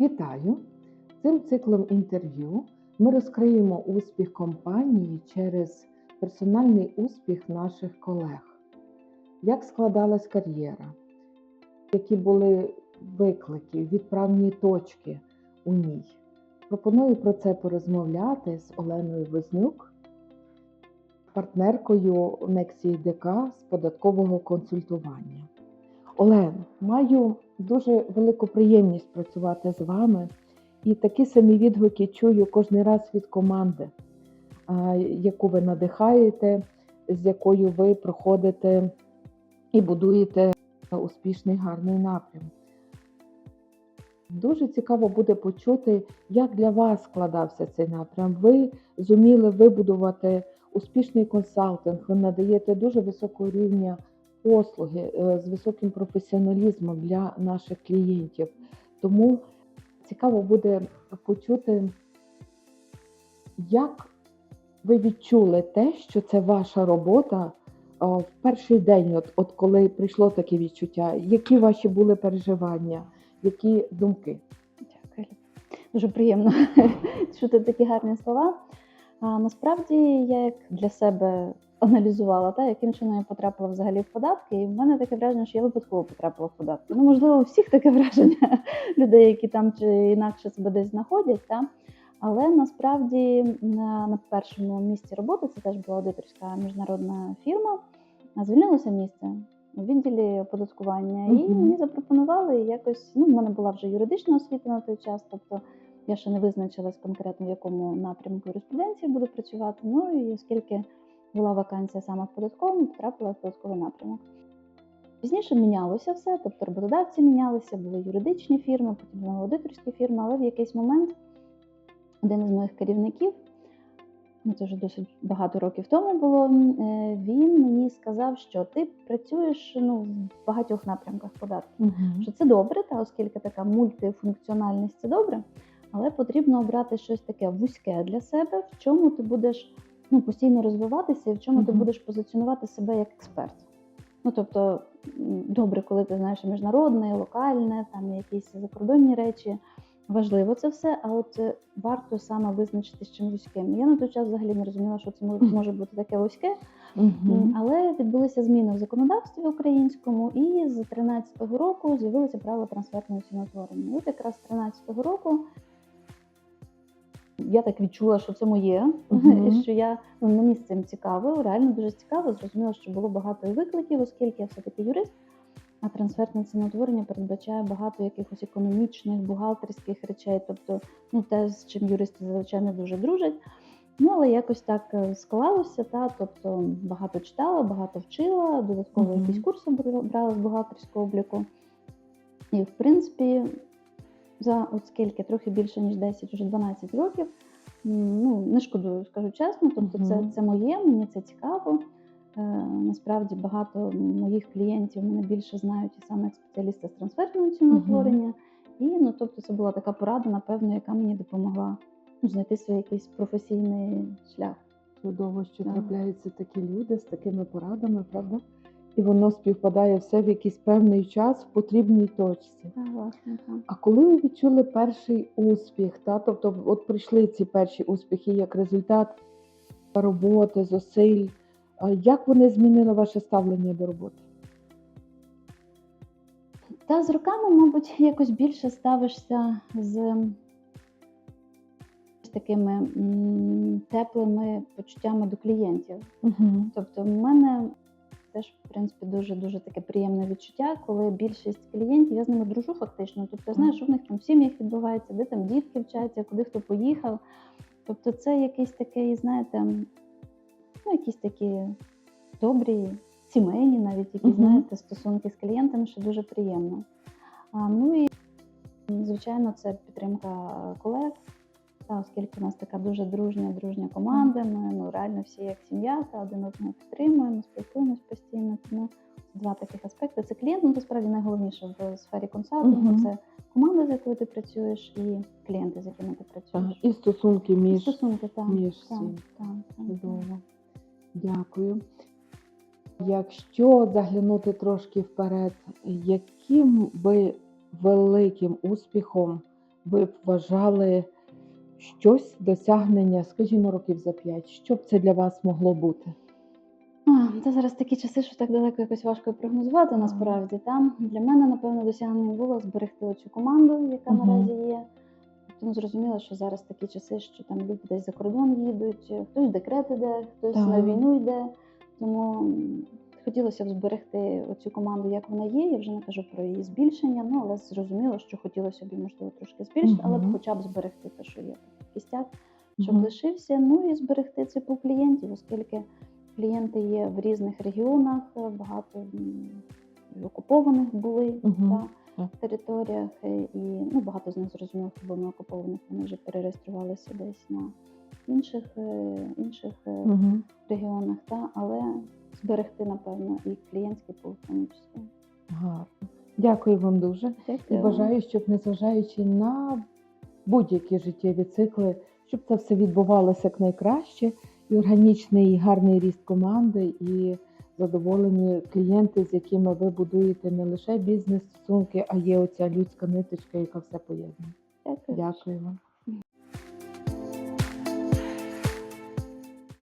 Вітаю! Цим циклом інтерв'ю ми розкриємо успіх компанії через персональний успіх наших колег. Як складалась кар'єра, які були виклики, відправні точки у ній. Пропоную про це порозмовляти з Оленою Вознюк, партнеркою Нексії ДК з податкового консультування. Олен, маю дуже велику приємність працювати з вами. І такі самі відгуки чую кожен раз від команди, яку ви надихаєте, з якою ви проходите і будуєте успішний гарний напрям. Дуже цікаво буде почути, як для вас складався цей напрям. Ви зуміли вибудувати успішний консалтинг, ви надаєте дуже високого рівня послуги е, з високим професіоналізмом для наших клієнтів. Тому цікаво буде почути, як ви відчули те, що це ваша робота в перший день, от, от коли прийшло таке відчуття, які ваші були переживання, які думки? Дякую. Дуже приємно чути такі гарні слова. А, насправді я як для себе аналізувала, та, яким чином я потрапила взагалі в податки, і в мене таке враження, що я випадково потрапила в податки. Ну, можливо, у всіх таке враження людей, які там чи інакше себе десь знаходять. Та. Але насправді на, на першому місці роботи це теж була аудиторська міжнародна фірма. Звільнилося місце у відділі оподаткування, і мені запропонували якось. Ну, в мене була вже юридична освіта на той час, тобто я ще не визначилась конкретно в якому напрямку юриспруденції буду працювати. Ну і оскільки була вакансія саме в податковому, потрапила в податковий напрямок. Пізніше мінялося все, тобто роботодавці мінялися, були юридичні фірми, потім були аудиторські фірми, але в якийсь момент один із моїх керівників, ну це вже досить багато років тому було, е, він мені сказав, що ти працюєш ну, в багатьох напрямках податків що це добре, та оскільки така мультифункціональність це добре, але потрібно обрати щось таке вузьке для себе, в чому ти будеш ну, постійно розвиватися і в чому ти будеш позиціонувати себе як експерт. Ну тобто, добре, коли ти знаєш міжнародне, локальне, там якісь закордонні речі. Важливо це все, а от е, варто саме визначитись чим вузьким. Я на той час взагалі не розуміла, що це може- бути таке вузьке. Але відбулися зміни в законодавстві українському, і з 13-го року з'явилося право трансфертного ціноутворення. От якраз з 13-го року я так відчула, що це моє, і що я ну, мені з цим цікаво, реально дуже цікаво. Зрозуміла, що було багато викликів, оскільки я все-таки юрист. А трансфертне ціноутворення передбачає багато якихось економічних, бухгалтерських речей, тобто ну, те, з чим юристи зазвичай не дуже дружать. Ну, але якось так е, склалося, та, тобто багато читала, багато вчила, додатково Мгм. якісь курси брала з бухгалтерського обліку. І, в принципі, за от скільки, трохи більше, ніж 10, вже 12 років, ну, не шкодую, скажу чесно. Тобто, це, це моє, мені це цікаво. Е, насправді багато моїх клієнтів мене більше знають і саме як спеціаліста з трансфертного ціноутворення. І ну, тобто, це була така порада, напевно, яка мені допомогла ну, знайти свій якийсь професійний шлях. Чудово, що трапляються такі люди з такими порадами, правда? І воно співпадає все в якийсь певний час в потрібній точці. Так, власне, так. А коли ви відчули перший успіх, та тобто, от прийшли ці перші успіхи як результат роботи, зусиль, як вони змінили ваше ставлення до роботи? Та з роками, мабуть, якось більше ставишся з такими теплими почуттями до клієнтів. Угу. Тобто, в мене теж, в принципі, дуже дуже таке приємне відчуття, коли більшість клієнтів я з ними дружу фактично. Тобто, я знаю, що в них там в сім'ях відбувається, де там дітки вчаться, куди хто поїхав. Тобто, це якийсь такий, знаєте, ну, якісь такі добрі, сімейні, навіть які, Мгм. знаєте, стосунки з клієнтами, що дуже приємно. А, ну і звичайно, це підтримка колег. Та, оскільки у нас така дуже дружня, дружня команда, ми ну, реально всі як сім'я, та один одного підтримуємо, спілкуємось постійно. Тому два таких аспекти. Це клієнт, ну насправді найголовніше в сфері консалтингу. Мгм. Це команда, з якою ти працюєш, і клієнти, з якими ти працюєш. І стосунки між Стосунки, так. між так, всім. так, так. Чудово. Дякую. Якщо заглянути трошки вперед, яким би великим успіхом ви б вважали щось досягнення, скажімо, років за п'ять? Що б це для вас могло бути? Та зараз такі часи, що так далеко якось важко прогнозувати насправді. Там для мене, напевно, досягненням було зберегти оцю команду, яка Мгм. наразі є. Тому зрозуміло, що зараз такі часи, що там люди десь за кордон їдуть, хтось в декрет іде, хтось на війну йде. Тому хотілося б зберегти цю команду, як вона є. Я вже не кажу про її збільшення, ну але зрозуміло, що хотілося б можливо трошки збільшити, але б хоча б зберегти те, що є кістяк, щоб лишився. Ну і зберегти ципу клієнтів, оскільки клієнти є в різних регіонах, багато окупованих були та. Територіях, е, і ну, багато з них зрозуміло, був на окупованих, вони вже перереєструвалися десь на інших, е, інших Мгм. регіонах, та, але зберегти, напевно, і клієнтський пул в тому числі. Гарно. Дякую вам дуже. І бажаю, щоб незважаючи на будь-які життєві цикли, щоб це все відбувалося як найкраще, і органічний і гарний ріст команди, і задоволені клієнти, з якими ви будуєте не лише бізнес-стосунки, а є оця людська ниточка, яка все поєднує. Дякую. Дякую вам.